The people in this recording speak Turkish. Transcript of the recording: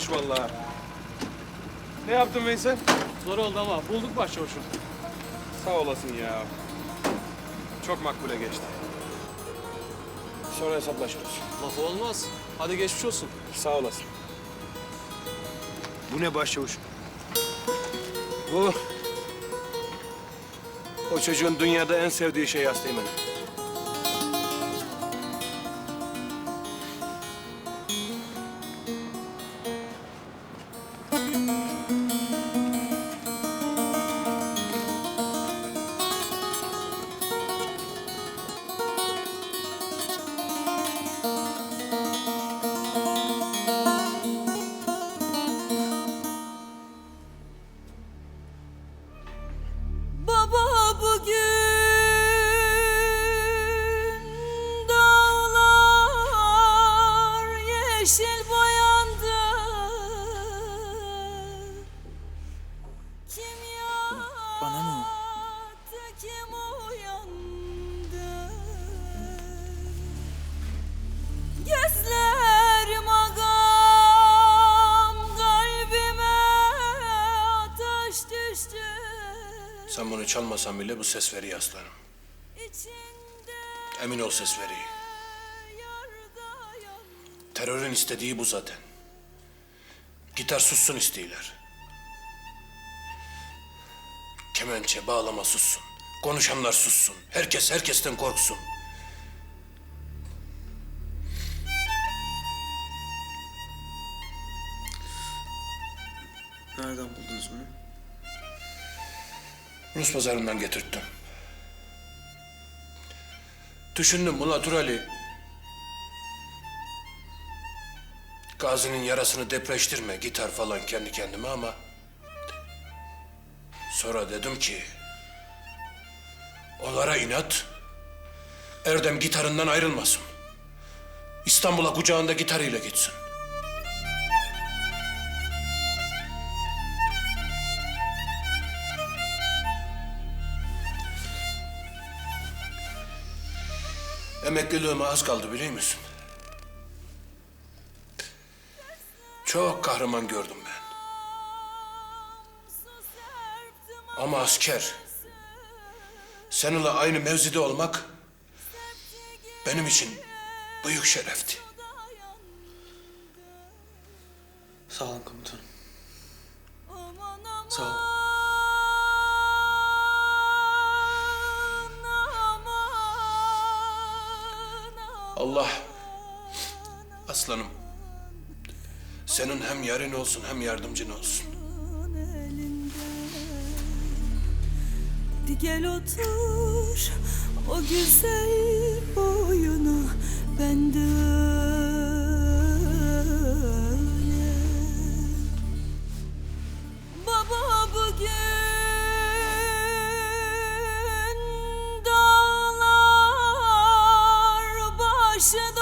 olmuş vallahi. Ne yaptın Veysel? Zor oldu ama bulduk başçavuşum. Sağ olasın ya. Çok makbule geçti. Sonra hesaplaşırız. Lafı olmaz. Hadi geçmiş olsun. Sağ olasın. Bu ne başçavuş? Bu... O çocuğun dünyada en sevdiği şey Aslı'yım yeşil boyandı Kim Bana mı? yattı kim uyandı Gözlerim agam kalbime ateş düştü Sen bunu çalmasan bile bu ses veriyor aslanım. İçinde Emin ol ses veriyor. Terörün istediği bu zaten. Gitar sussun istiyorlar. Kemençe, bağlama sussun. Konuşanlar sussun. Herkes herkesten korksun. Nereden buldunuz bunu? Rus pazarından getirttim. Düşündüm buna dur Gazi'nin yarasını depreştirme, gitar falan kendi kendime ama... Sonra dedim ki... Onlara inat, Erdem gitarından ayrılmasın. İstanbul'a kucağında gitarıyla gitsin. Emekliliğime az kaldı biliyor musun? Çok kahraman gördüm ben. Ama asker, seninle aynı mevzide olmak benim için büyük şerefti. Sağ olun komutanım. Sağ Allah, aslanım, senin hem yarın olsun hem yardımcın olsun. gel otur o güzel boyuna ben de öyle Baba bugün dağlar başı